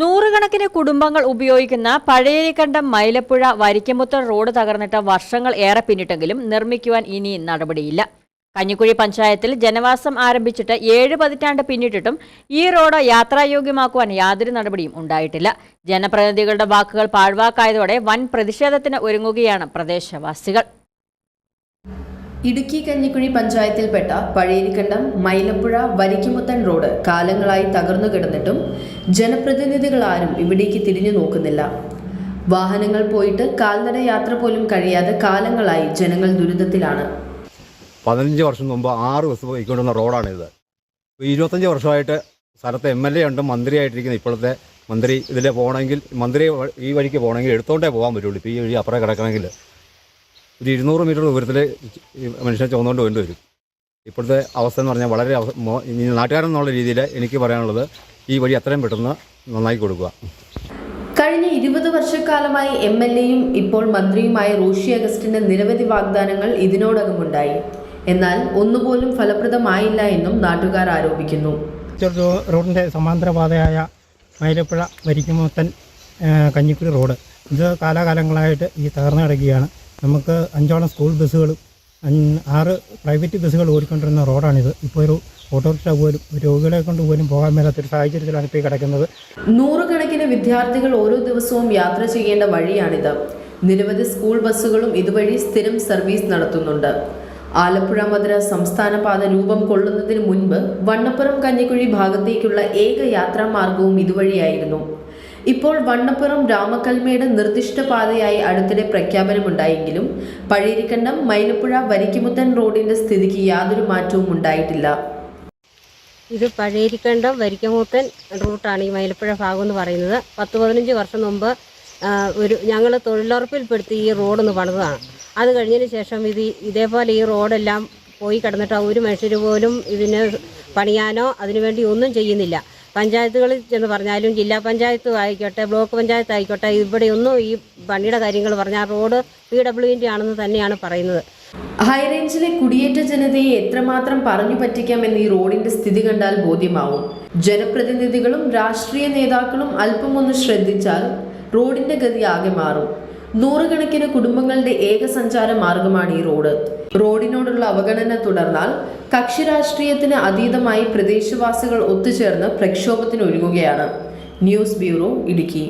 നൂറുകണക്കിന് കുടുംബങ്ങൾ ഉപയോഗിക്കുന്ന പഴയരിക്കണ്ടം മൈലപ്പുഴ വരിക്കമുത്തർ റോഡ് തകർന്നിട്ട് വർഷങ്ങൾ ഏറെ പിന്നിട്ടെങ്കിലും നിർമ്മിക്കുവാൻ ഇനി നടപടിയില്ല. കഞ്ഞിക്കുഴി പഞ്ചായത്തിൽ ജനവാസം ആരംഭിച്ചിട്ട് ഏഴ് പതിറ്റാണ്ട് പിന്നിട്ടിട്ടും ഈ റോഡ് യാത്രായോഗ്യമാക്കുവാൻ യാതൊരു നടപടിയും ഉണ്ടായിട്ടില്ല. ജനപ്രതിനിധികളുടെ വാക്കുകൾ പാഴ്വാക്കായതോടെ വൻ പ്രതിഷേധത്തിന് ഒരുങ്ങുകയാണ് പ്രദേശവാസികൾ. ഇടുക്കി കഞ്ഞിക്കുഴി പഞ്ചായത്തിൽപ്പെട്ട പഴയരിക്കണ്ടം മൈലപ്പുഴ വരിക്കുമുത്തൻ റോഡ് കാലങ്ങളായി തകർന്നു കിടന്നിട്ടും ജനപ്രതിനിധികൾ ആരും ഇവിടേക്ക് തിരിഞ്ഞു നോക്കുന്നില്ല. വാഹനങ്ങൾ പോയിട്ട് കാൽനട യാത്ര പോലും കഴിയാതെ കാലങ്ങളായി ജനങ്ങൾ ദുരിതത്തിലാണ്. പതിനഞ്ച് വർഷം മുമ്പ് ആറ് ബസ് പോയിക്കൊണ്ടിരുന്ന റോഡാണിത്. ഇരുപത്തഞ്ച് വർഷമായിട്ട് സ്ഥലത്ത് എം എൽ എ ഉണ്ട് മന്ത്രിയായിട്ടിരിക്കുന്ന. ഇപ്പോഴത്തെ മന്ത്രി ഇതിലെ പോകണമെങ്കിൽ മന്ത്രി ഈ വഴിക്ക് പോകണമെങ്കിൽ എടുത്തോണ്ടേ പോകാൻ പറ്റുള്ളൂ. ഇപ്പോൾ ഈ വഴി അപ്പുറം കിടക്കണമെങ്കിൽ. ഒരു ഇരുന്നൂറ് മീറ്റർ ദൂരത്തിൽ ഈ മനുഷ്യനെ ചുമന്നുകൊണ്ട് വേണ്ടി വരും. ഇപ്പോഴത്തെ അവസ്ഥ എന്ന് പറഞ്ഞാൽ വളരെ ഇനി നാട്ടുകാരൻ എന്നുള്ള രീതിയിൽ എനിക്ക് പറയാനുള്ളത് ഈ വഴി അത്രയും പെട്ടെന്ന് നന്നാക്കി കൊടുക്കുക. കഴിഞ്ഞ ഇരുപത് വർഷക്കാലമായി എം എൽ എയും ഇപ്പോൾ മന്ത്രിയുമായ റോഷി അഗസ്റ്റിന്റെ നിരവധി വാഗ്ദാനങ്ങൾ ഇതിനോടകം ഉണ്ടായി. എന്നാൽ ഒന്നുപോലും ഫലപ്രദമായില്ല എന്നും നാട്ടുകാർ ആരോപിക്കുന്നു. റോഡിന്റെ റോഡിന്റെ സമാന്തര പാതയായ മൈലപ്പുഴ വരിക്കുമത്തൻ കഞ്ഞിക്കുഴി റോഡ്. ഇത് കാലാകാലങ്ങളായിട്ട് ഈ തകർന്നു കിടക്കുകയാണ് നമുക്ക് അഞ്ചോളം സ്കൂൾ ബസ്സുകളും ആറ് പ്രൈവറ്റ് ബസ്സുകൾ ഓടിക്കൊണ്ടിരുന്ന റോഡാണിത് ഇപ്പോൾ ഒരു ഓട്ടോറിക്ഷ പോലും രോഗികളെ കൊണ്ട് പോലും പോകാൻ മേലാത്തൊരു സാഹചര്യത്തിലാണ് ഇപ്പോൾ കിടക്കുന്നത്. നൂറുകണക്കിന് വിദ്യാർത്ഥികൾ ഓരോ ദിവസവും യാത്ര ചെയ്യേണ്ട വഴിയാണിത്. നിരവധി സ്കൂൾ ബസ്സുകളും ഇതുവഴി സ്ഥിരം സർവീസ് നടത്തുന്നുണ്ട്. ആലപ്പുഴ മധുര സംസ്ഥാന പാത രൂപം കൊള്ളുന്നതിന് മുൻപ് വണ്ണപ്പുറം കഞ്ഞിക്കുഴി ഭാഗത്തേക്കുള്ള ഏക യാത്രാമാർഗവും ഇതുവഴിയായിരുന്നു. ഇപ്പോൾ വണ്ണപ്പുറം രാമക്കൽമയുടെ നിർദ്ദിഷ്ട പാതയായി അടുത്തിടെ പ്രഖ്യാപനമുണ്ടായെങ്കിലും പഴയരിക്കണ്ടം മൈലപ്പുഴ വരിക്കുമുത്തൻ റോഡിന്റെ സ്ഥിതിക്ക് യാതൊരു മാറ്റവും ഉണ്ടായിട്ടില്ല. ഇത് പഴയരിക്കണ്ടം വരിക്കമൂത്തൻ റൂട്ടാണ് ഈ മൈലപ്പുഴ ഭാഗം എന്ന് പറയുന്നത്. പത്ത് പതിനഞ്ച് വർഷം മുമ്പ് ഒരു ഞങ്ങൾ തൊഴിലുറപ്പിൽപ്പെടുത്തി ഈ റോഡൊന്ന് പണിതാണ് അത് കഴിഞ്ഞതിന് ശേഷം ഇത് ഇതേപോലെ ഈ റോഡെല്ലാം പോയി കിടന്നിട്ട് ഒരു മനുഷ്യർ പോലും ഇതിന് പണിയാനോ അതിനുവേണ്ടി ഒന്നും ചെയ്യുന്നില്ല. പഞ്ചായത്തുകളിൽ ചെന്ന് പറഞ്ഞാലും ജില്ലാ പഞ്ചായത്ത് ആയിക്കോട്ടെ ബ്ലോക്ക് പഞ്ചായത്ത് ആയിക്കോട്ടെ ഇവിടെയൊന്നും ഈ പണിയുടെ കാര്യങ്ങൾ പറഞ്ഞാൽ റോഡ് പി ഡബ്ല്യുവിന്റെ ആണെന്ന് തന്നെയാണ് പറയുന്നത്. ഹൈറേഞ്ചിലെ കുടിയേറ്റ ജനതയെ എത്രമാത്രം പറഞ്ഞു പറ്റിക്കാമെന്ന് ഈ റോഡിന്റെ സ്ഥിതി കണ്ടാൽ ബോധ്യമാവും. ജനപ്രതിനിധികളും രാഷ്ട്രീയ നേതാക്കളും അല്പമൊന്ന് ശ്രദ്ധിച്ചാൽ റോഡിന്റെ ഗതി ആകെ മാറും. നൂറുകണക്കിന് കുടുംബങ്ങളുടെ ഏക സഞ്ചാര മാർഗമാണ് ഈ റോഡ്. റോഡിനോടുള്ള അവഗണന തുടർന്നാൽ കക്ഷി രാഷ്ട്രീയത്തിന് അതീതമായി പ്രദേശവാസികൾ ഒത്തുചേർന്ന് പ്രക്ഷോഭത്തിന് ഒരുങ്ങുകയാണ്. News bureau Idukki.